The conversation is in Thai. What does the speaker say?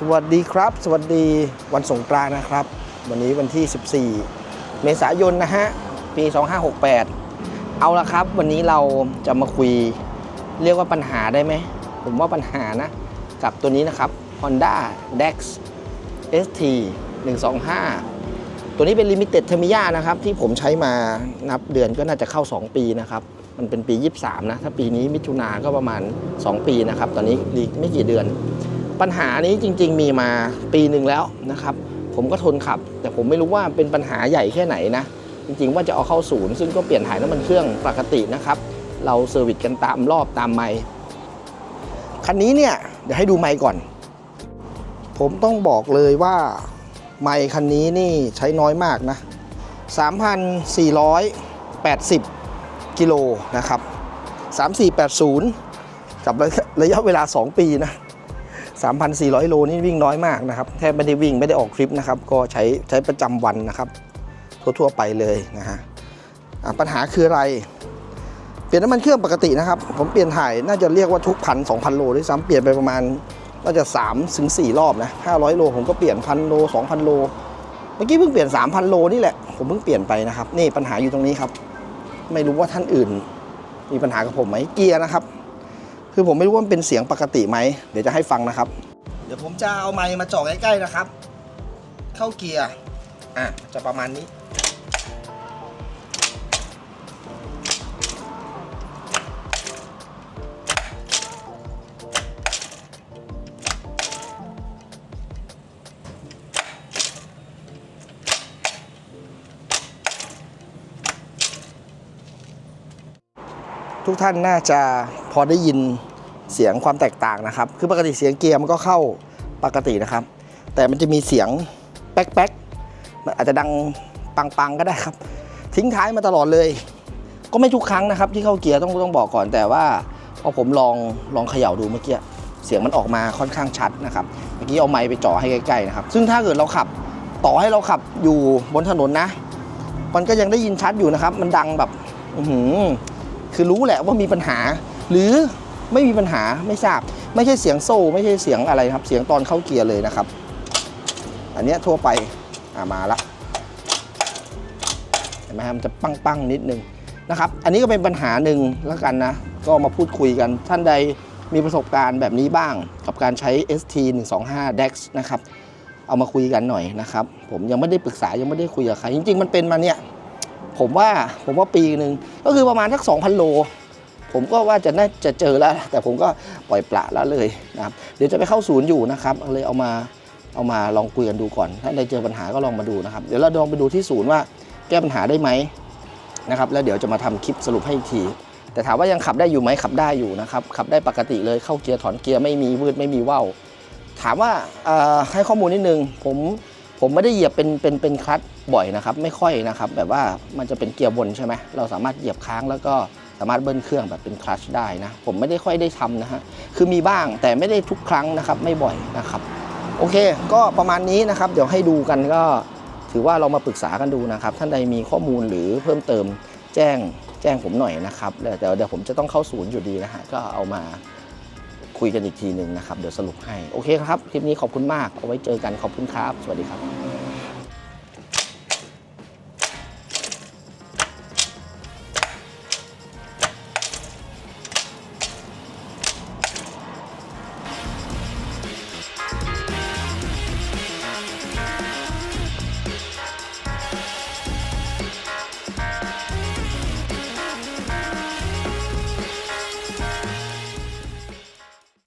สวัสดีครับ สวัสดีวันสงกรานต์นะครับ วันนี้วันที่ 14 เมษายนนะฮะ ปี 2568 เอาละครับ วันนี้เราจะมาคุย เรียกว่าปัญหาได้ไหม ผมว่าปัญหานะ กับตัวนี้นะครับ Honda Dex ST 125 ตัวนี้เป็น Limited t e r m i y a นะครับ ที่ผมใช้มานับเดือนก็น่าจะเข้า 2 ปีนะครับ มันเป็นปี 23 นะ ถ้าปีนี้มิถุนาก็ประมาณ 2 ปีนะครับ ตอนนี้อีกไม่กี่เดือน ปัญหานี้จริง ๆ มีมาปีหนึ่งแล้วนะครับ ผมก็ทนขับ แต่ผมไม่รู้ว่าเป็นปัญหาใหญ่แค่ไหนนะ จริง ๆ ว่าจะเอาเข้าศูนย์ซึ่งก็เปลี่ยนถ่ายน้ำมันเครื่องปกตินะครับ เราเซอร์วิสกันตามรอบตามไมล์คันนี้เนี่ยเดี๋ยวให้ดูไมล์ก่อน ผมต้องบอกเลยว่าไมล์คันนี้นี่ใช้น้อยมากนะ 3,480 กิโลนะครับ 3480 กับระยะเวลา 2 ปีนะ 3,400 โลนี่วิ่งน้อยมากนะครับแทบไม่ได้วิ่งไม่ได้ออกทริปนะครับก็ใช้ใช้ประจำวันนะครับ ทั่วๆไปเลยนะฮะอะปัญหาคืออะไร เปลี่ยนน้ำมันเครื่องปกตินะครับ ผมเปลี่ยนถ่ายน่าจะเรียกว่าทุกพันสองพันโลด้วยซ้ำเปลี่ยนไปประมาณน่าจะ3ถึง4รอบนะ500 โลผมก็เปลี่ยนพันโล2,000 โล เมื่อกี้เพิ่งเปลี่ยน 3,000 โลนี่แหละผมเพิ่งเปลี่ยนไปนะครับ นี่ปัญหาอยู่ตรงนี้ครับ ไม่รู้ว่าท่านอื่น มีปัญหากับผมไหมเกียร์นะครับ คือผมไม่รู้ว่ามันเป็นเสียงปกติไหมเดี๋ยวจะให้ฟังนะครับ เดี๋ยวผมจะเอาไมค์มาจ่อใกล้ๆนะครับ เข้าเกียร์อะจะประมาณนี้ทุกท่านน่าจะพอได้ยิน เสียงความแตกต่างนะครับ คือปกติเสียงเกียร์มันก็เข้าปกตินะครับ แต่มันจะมีเสียงแป๊กๆมันอาจจะดังปังๆก็ได้ครับ ทิ้งท้ายมาตลอดเลย ก็ไม่ทุกครั้งนะครับ ที่เข้าเกียร์ต้องต้องบอกก่อนแต่ว่าพอผมลองลองเขย่าดูเมื่อกี้เสียงมันออกมาค่อนข้างชัดนะครับเมื่อกี้เอาไมค์ไปจ่อให้ใกล้ๆนะครับ ซึ่งถ้าเกิดเราขับต่อให้เราขับอยู่บนถนนนะ มันก็ยังได้ยินชัดอยู่นะครับ มันดังแบบอือหือคือรู้แหละว่ามีปัญหา หรือ ไม่มีปัญหาไม่ทราบ ไม่ใช่เสียงโซ่ ไม่ใช่เสียงอะไรครับ เสียงตอนเข้าเกียร์เลยนะครับ อันนี้ทั่วไปอ่ามาละเห็นไหมครับมันจะปังๆนิดนึงนะครับ อันนี้ก็เป็นปัญหาหนึ่งแล้วกันนะ ก็มาพูดคุยกันท่านใดมีประสบการณ์แบบนี้บ้าง กับการใช้ ST 125 DEX นะครับ เอามาคุยกันหน่อยนะครับ ผมยังไม่ได้ปรึกษายังไม่ได้คุยกับใคร จริง ๆ มันเป็นมาเนี่ย ผมว่าผมว่าปีหนึ่งก็คือประมาณสัก2,000 โล ผมก็ว่าจะน่าจะเจอแล้ว แต่ผมก็ปล่อยปละแล้วเลยนะครับเดี๋ยวจะไปเข้าศูนย์อยู่นะครับเลยเอามาเอามาลองคุยกันดูก่อน ถ้าได้เจอปัญหาก็ลองมาดูนะครับ เดี๋ยวเราลองไปดูที่ศูนย์ว่าแก้ปัญหาได้ไหมนะครับ แล้วเดี๋ยวจะมาทำคลิปสรุปให้อีกที แต่ถามว่ายังขับได้อยู่ไหมขับได้อยู่นะครับ ขับได้ปกติเลยเข้าเกียร์ถอนเกียร์ไม่มีวืดไม่มีว่าวถามว่าให้ข้อมูลนิดนึงผมผมไม่ได้เหยียบเป็นเป็นเป็นคลัตบ่อยนะครับ ไม่ค่อยนะครับ แบบว่ามันจะเป็นเกียร์บนใช่ไหมเราสามารถเหยียบค้างแล้วก็ สามารถเบิ้ลเครื่องแบบเป็นคลัชได้นะ ผมไม่ได้ค่อยได้ทำนะฮะ คือมีบ้างแต่ไม่ได้ทุกครั้งนะครับ ไม่บ่อยนะครับ โอเค ก็ประมาณนี้นะครับ เดี๋ยวให้ดูกันก็ถือว่าเรามาปรึกษากันดูนะครับ ท่านใดมีข้อมูลหรือเพิ่มเติมแจ้งแจ้งผมหน่อยนะครับแล้วเดี๋ยวเดี๋ยวผมจะต้องเข้าศูนย์อยู่ดีนะฮะ ก็เอามาคุยกันอีกทีหนึ่งนะครับ เดี๋ยวสรุปให้ โอเคครับ คลิปนี้ขอบคุณมาก เอาไว้เจอกัน ขอบคุณครับ สวัสดีครับ